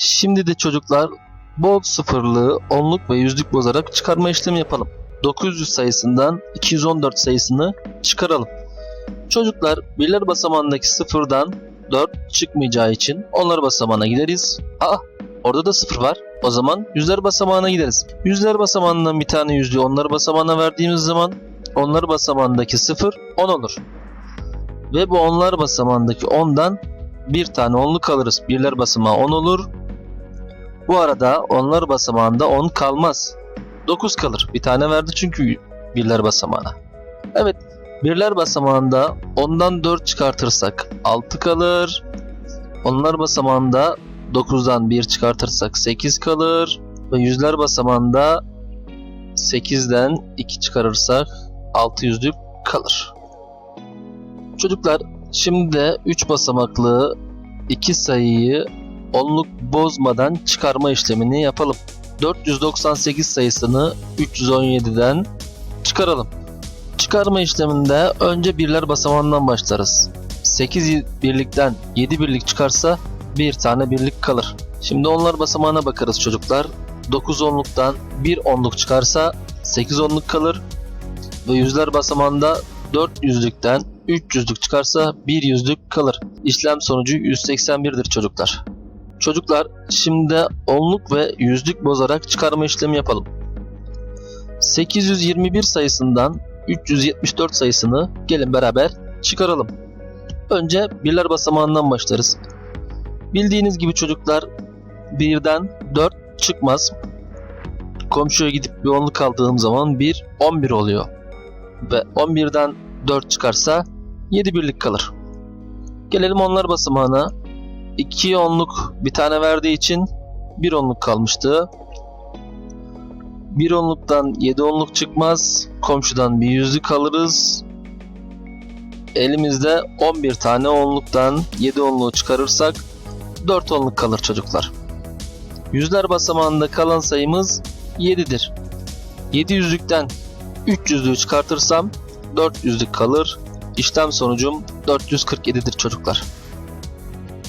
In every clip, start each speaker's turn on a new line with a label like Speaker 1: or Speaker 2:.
Speaker 1: Şimdi de çocuklar bol sıfırlığı onluk ve yüzlük bozarak çıkarma işlemi yapalım. 900 sayısından 214 sayısını çıkaralım. Çocuklar birler basamağındaki sıfırdan 4 çıkmayacağı için onlar basamağına gideriz. Aa orada da sıfır var. O zaman yüzler basamağına gideriz. Yüzler basamağından bir tane yüzlüğü onlar basamağına verdiğimiz zaman onlar basamağındaki sıfır 10 olur. Ve bu onlar basamağındaki 10'dan bir tane onluk alırız. Birler basamağı 10 olur. Bu arada onlar basamağında 10 kalmaz. 9 kalır. Bir tane verdi çünkü birler basamağına. Evet birler basamağında 10'dan 4 çıkartırsak 6 kalır. Onlar basamağında 9'dan 1 çıkartırsak 8 kalır. Ve yüzler basamağında 8'den 2 çıkarırsak 600'lük kalır. Çocuklar şimdi de 3 basamaklı iki sayıyı onluk bozmadan çıkarma işlemini yapalım. 498 sayısını 317'den çıkaralım. Çıkarma işleminde önce birler basamağından başlarız. 8 birlikten 7 birlik çıkarsa bir tane birlik kalır. Şimdi onlar basamağına bakarız çocuklar. 9 onluktan 1 onluk çıkarsa 8 onluk kalır. Ve yüzler basamağında 4 yüzlükten 3 yüzlük çıkarsa 1 yüzlük kalır. İşlem sonucu 181'dir çocuklar. Çocuklar şimdi onluk ve yüzlük bozarak çıkarma işlemi yapalım. 821 sayısından 374 sayısını gelin beraber çıkaralım. Önce birler basamağından başlarız. Bildiğiniz gibi çocuklar birden 4 çıkmaz. Komşuya gidip bir onluk aldığım zaman 1 11 oluyor. Ve 11'den 4 çıkarsa 7 birlik kalır. Gelelim onlar basamağına. 2 onluk bir tane verdiği için 1 onluk kalmıştı. 1 onluktan 7 onluk çıkmaz. Komşudan bir yüzlük alırız. Elimizde 11 tane onluktan 7 onluğu çıkarırsak 4 onluk kalır çocuklar. Yüzler basamağında kalan sayımız 7'dir. 7 yüzlükten 3 yüzlüğü çıkartırsam 4 yüzlük kalır. İşlem sonucum 447'dir çocuklar.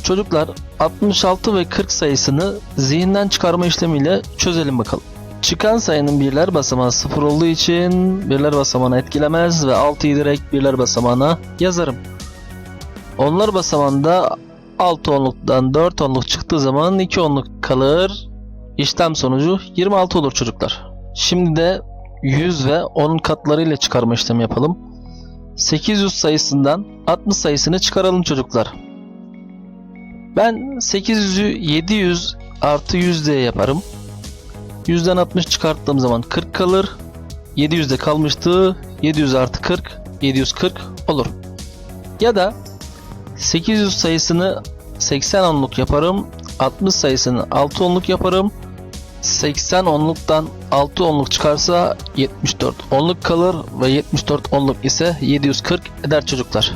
Speaker 1: Çocuklar 66 ve 40 sayısını zihinden çıkarma işlemiyle çözelim bakalım. Çıkan sayının birler basamağı 0 olduğu için birler basamağını etkilemez ve 6'yı direkt birler basamağına yazarım. Onlar basamağında 6 onluktan 4 onluk çıktığı zaman 2 onluk kalır. İşlem sonucu 26 olur çocuklar. Şimdi de 100 ve 10 katlarıyla çıkarma işlemi yapalım. 800 sayısından 60 sayısını çıkaralım çocuklar. Ben 800'ü 700 artı 100 diye yaparım. 100'den 60 çıkarttığım zaman 40 kalır. 700'de kalmıştı. 700 artı 40 740 olur. Ya da 800 sayısını 80 onluk yaparım. 60 sayısını 6 onluk yaparım. 80 onluktan 6 onluk çıkarsa 74 onluk kalır ve 74 onluk ise 740 eder çocuklar.